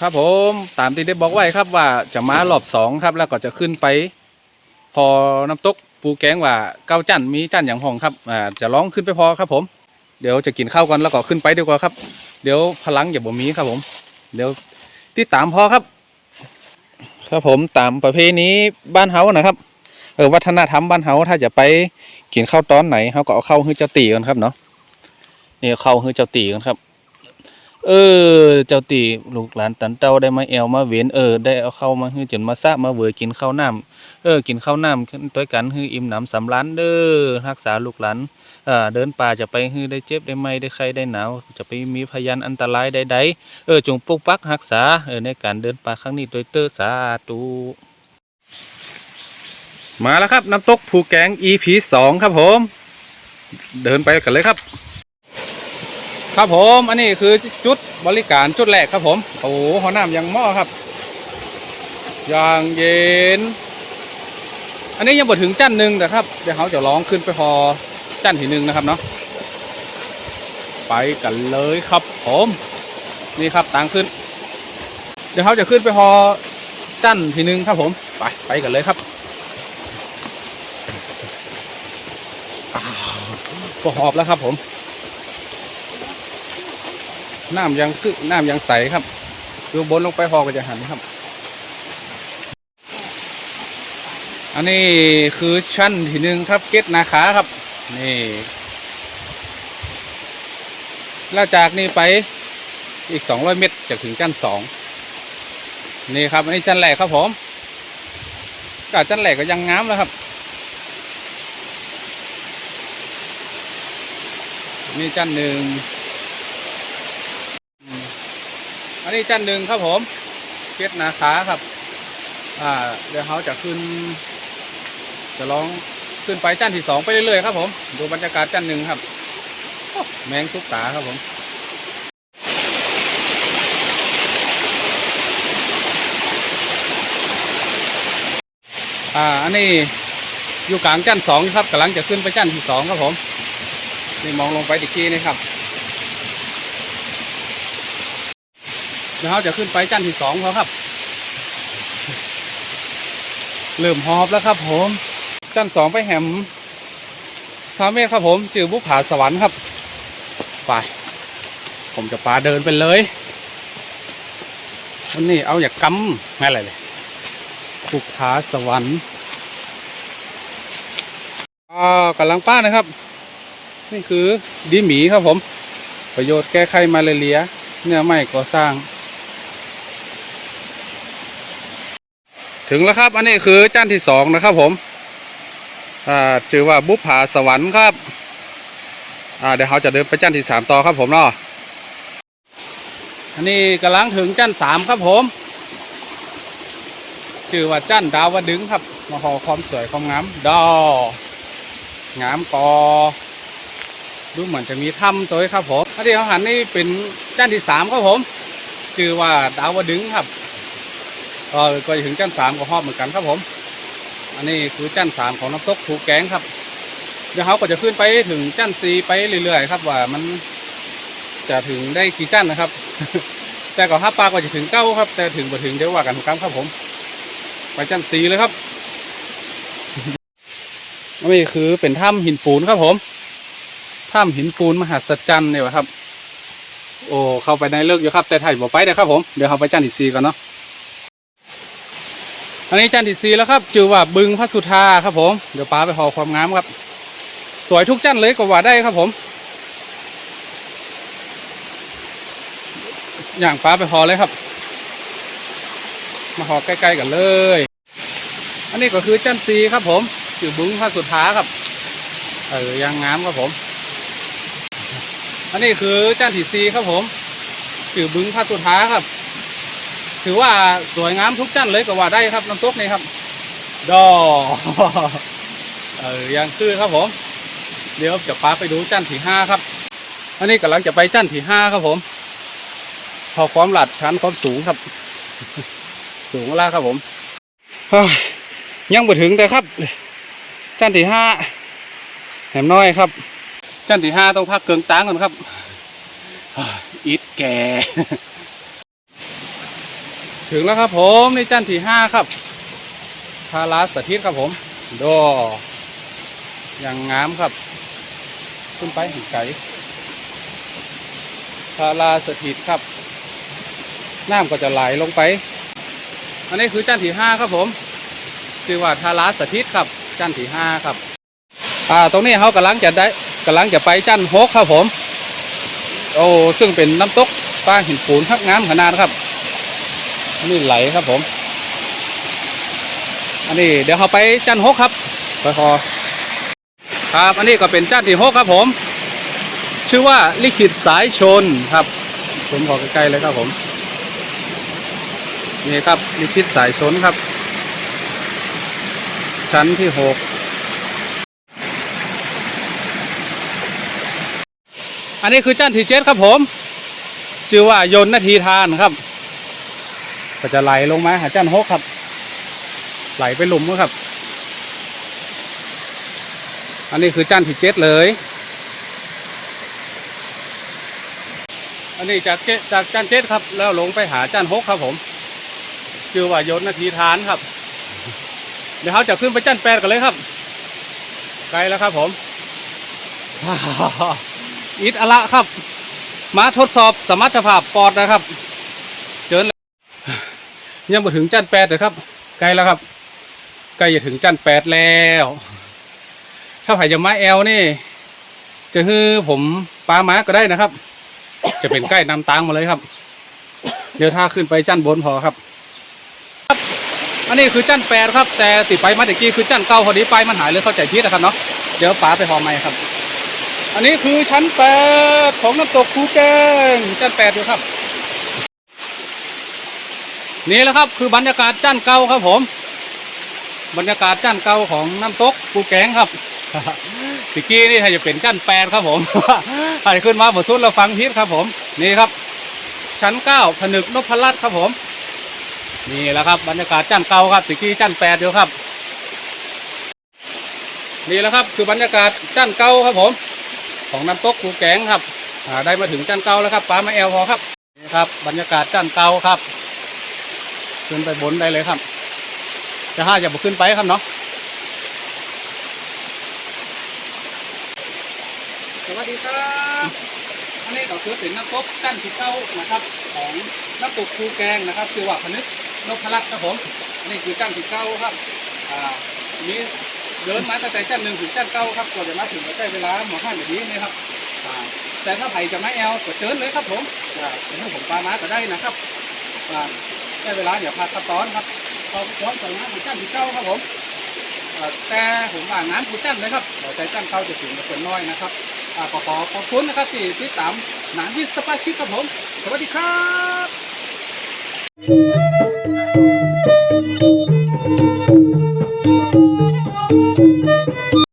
ครับผมตามที่ได้บอกไว้ครับว่าจะมารอบสองครับ แล้วก็จะขึ้นไป พอน้ำตกปูแกงว่าเก้าจันมีจันอย่างห้องครับอ่าจะร้องขึ้นไปพอครับผมเดี๋ยวจะกินข้าวกันแล้วก็ขึ้นไปดีกว่าครับ เดี๋ยวพลังอย่าบ่มีครับผม เดี๋ยวติดตามพอครับ ครับผมตามประเพณีบ้านเฮานะครับเออวัฒนธรรมบ้านเฮาถ้าจะไปกินข้าวตอนไหนเฮาก็เอาเข้าฮื้อเจ้าตีกันครับเนาะนี่เข้าฮื้อเจ้าตีกันครับ เออ เจ้าตีลูกหลานตันเต้าได้มาแอวมาเวนเออได้เอาเข้ามาฮื้อจนมาซะมาเวยกินข้าวน้ำเออกินข้าวน้ำขึ้นด้วยกันฮื้ออิ่มหนำสำล้านเด้อรักษาลูกหลานอ่าเดินป่าจะไปฮื้อได้เจ็บได้ไหมได้ไข้ได้หนาวจะไปมีพยานอันตรายใดๆเออจงปกปักรักษาเออในการเดินป่าครั้งนี้โดยเตอร์สาธุมาแล้วครับน้ำตกภูแกง EP สองครับผม เดินไปกันเลยครับ ครับผมอันนี้คือจุดบริการจุดแรกครับผมโอ้โหหัวน้ำยังหม้อครับอย่างเย็น อันนี้ยังบ่ถึงจันหนึ่งแต่ครับ เดี๋ยวเขาจะร้องขึ้นไปพอจันทีหนึ่งนะครับเนาะไปกันเลยครับผมนี่ครับตังขึ้น เดี๋ยวเขาจะขึ้นไปพอจันทีหนึ่งครับผมไปไปกันเลยครับอ้าวก็หอบแล้วครับผม น้ำยังคือน้ำยังใสครับดูบนลงไปพอก็จะหันครับ อันนี้คือชั้นที่หนึ่งครับเกตนาขาครับ นี่แล้วจากนี้ไปอีกสองร้อยเมตรจะถึงชั้นสองนี่ครับอันนี้ชั้นแรกครับผมกาชั้นแรกก็ยังงามแล้วครับนี่ชั้นหนึ่ง อันนี้จันหนึ่งครับผมเกตนาขาครับ อ่า เดี๋ยวเขาจะขึ้น จะลองขึ้นไปจันที่สองไปเรื่อยๆครับ ผม ดูบรรยากาศจันหนึ่งครับ แมงทุกตาครับผมอ่า อันนี้อยู่กลางจันสองครับกำลังจะขึ้นไปจันที่สองครับผม นี่มองลงไปอีกทีนี่ครับ ดี๋ยวเขาจะขึ้นไปจันที่สองเขาครับ เริ่มหอบแล้วครับ ผม จันสองไปแหมสามเมตรครับผมจือบุผาสวรรค์ครับ ไป ผมจะปาเดินไปเลยวันนี้เอาอย่ากำไม่อะไรเลยบุผาสวรรค์อ่ากำลังป้านะครับ นี่คือดีหมีครับผม ประโยชน์แก้ไขมาเลเรีย เนื้อไม้ก่อสร้าง ถึงแล้วครับ อันนี้คือจ้านที่สองนะครับผมอ่าชื่อว่าบุพผาสวรรค์ครับอ่าเดี๋ยวเขาจะเดินไปจ้านที่สามต่อครับผมเนาะอันนี้กำลังถึงจ้านสามครับผมชื่อว่าจ้านดาวดึงครับมาหอความสวยความงามดองามกอดูเหมือนจะมีถ้ำตัวครับผมอันนี้เขาหันนี่เป็นจ้านที่สามครับผมชื่อว่าดาวดึงครับ ก็ก็ถึงจันสามก็หอบเหมือนกันครับผม อันนี้คือจันสามของน้ำตกถูกแกงครับ เดี๋ยวเขาก็จะขึ้นไปถึงจันสีไปเรื่อยๆครับ ว่ามันจะถึงได้กี่จันนะครับ แต่ก็ถ้าปลาก็จะถึงเก้าครับ แต่ถึงบ่ถึงเดี๋ยวว่ากันครับครับผม ไปจันสีเลยครับนนี้คือเป็นถ้ำหินปูนครับผมถ้ำหินปูนมหัศจรรย์เนี่ยครับ โอ้เข้าไปในเลิกอยู่ครับ แต่ถ่ายบ่ไปนะครับผมเดี๋ยวเขาไปจันที่สี่ก่อนเนาะ อันนี้จันทร์ที่สีแล้วครับจือว่าบึงพระสุธาครับ ผม เดี๋ยวป้าไปหอความงามครับ สวยทุกจันทร์เลยกว่าได้ครับผมอย่างป้าไปหอเลยครับ มาหอใกล้ๆกันเลย อันนี้ก็คือจันทร์สีครับ ผมจือบึงพระสุธาครับเออยังงามครับผม อันนี้คือจันทร์ที่สีครับผมจือบึงพระสุธาครับ ถือว่าสวยงามทุกจันเลยก็ว่าได้ครับน้ำตกนี่ครับ ดอเออยังคือครับผม เดี๋ยวจะพาไปดูจันที่ห้าครับ อันนี้กำลังจะไปจันที่ห้าครับผม พอความหลัดชั้นความสูงครับ สูงแล้วครับผมยังไม่ถึงแต่ครับจันที่ห้าแหมน้อยครับจันที่ห้าต้องพักเกิงตางก่อนครับอิดแก่ ถึงแล้วครับผมในจันที่ห้าครับทาราสถิตครับผมโดอย่างงามครับ ขึ้นไปถึงไกลทาราสถิตครับ น้ำก็จะไหลลงไป อันนี้คือจันที่ห้าครับผมชื่อว่าทาราสถิตครับ จันที่ห้าครับอ่าตรงนี้เขากำลังจะได้กำลังจะไปจันหกครับผม โอ้ซึ่งเป็นน้ำตกปลาหินปูนครับงามขนาดครับ อันนี้ไหลครับผม อันนี้เดี๋ยวเขาไปจันหกครับไปพอครับ อันนี้ก็เป็นจันที่หกครับผม ชื่อว่าลิขิตสายชนครับ ผมขอใกล้ๆเลยครับผมนี่ครับลิขิตสายชนครับ ชั้นที่หกอันนี้คือจันที่เจ็ดครับผม ชื่อว่า ยนนาทีทานครับ ก็จะไหลลงมาหาจันหกครับ ไหลไปหลุมครับ อันนี้คือจันที่เจ็ดเลย อันนี้จากเจจากจันเจ็ดครับ แล้วลงไปหาจันหกครับ ผมชื่อว่ายนต์นาทีทานครับ เดี๋ยวเขาจะขึ้นไปจันแปดกันเลยครับ ไกลแล้วครับ ผมอิดอละครับ มาทดสอบสมรรถภาพปอดนะครับ ยังมาถึงจันแปดเลยครับ ไกลแล้วครับ ใกล้จะถึงจันแปดแล้ว ถ้าไผ่จะมาแอลนี่ จะฮือผมปลาม้าก็ได้นะครับ จะเป็นใกล้นำตางมาเลยครับ เดี๋ยวถ้าขึ้นไปจันบนพอครับ ครับ อันนี้คือจันแปดครับ แต่ติดไปมาตะกี้คือจันเก้าพอดีไปมันหายเลยเข้าใจผิดนะครับเนาะ เดี๋ยวป๋าไปหอใหม่ครับ อันนี้คือชั้นแปดของน้ำตกภูแกงชั้นแปดอยู่ครับ นี่แหละครับคือบรรยากาศจันเก่าครับผม บรรยากาศจันเก่าของน้ำตกภูแกงครับตะกี้นี่ถ้าจะเป็นจันแปดครับผมใครขึ้นมาบทสุดเราฟังพิษครับผม นี่ครับ ชั้นเก้าผนึกนพรัตน์ครับผม นี่แหละครับ บรรยากาศจันเก่าครับตะกี้จันแปดอยู่ครับ นี่แหละครับคือบรรยากาศจันเก่าครับผม ของน้ำตกภูแกงครับได้มาถึงจันเกาแล้วครับปลามาแอลพอครับนี่ครับ บรรยากาศจันเกาครับ ขึ้นไปบนได้เลยครับ จะห้าจะบุขึ้นไปครับเนาะสวัสดีครับอันนี้ก็คือเป็นน้ำตกจันที่เก้านะครับ ของน้ำตกภูแกงนะครับคือว่าพนึกนพรัตน์ครับผมนี่คือจันที่เก้าครับอ่ามีเดินมาตั้งแต่จันหนึ่งถึงจันเก้าครับกว่าจะมาถึงก็ใช้เวลาหมอห้าแบบนี้นะครับแต่ถ้าไผ่จะมาแอลก็เชิญเลยครับผมอ่าเป็นให้ผมปลามาก็ได้นะครับอ่า ได้เวลาเดี๋ยวพาขั้นตอนครับตอนตอนส่งน้ำของจันที่เก้าครับผมแต่ผมว่าน้ำผู้จันเลยครับเดี๋ยวใจจันเก้าจะถึงกับเป็นน้อยนะครับขอขอขอบคุณนะครับที่ติดตามหนังที่สปาชิปครับผม สวัสดีครับ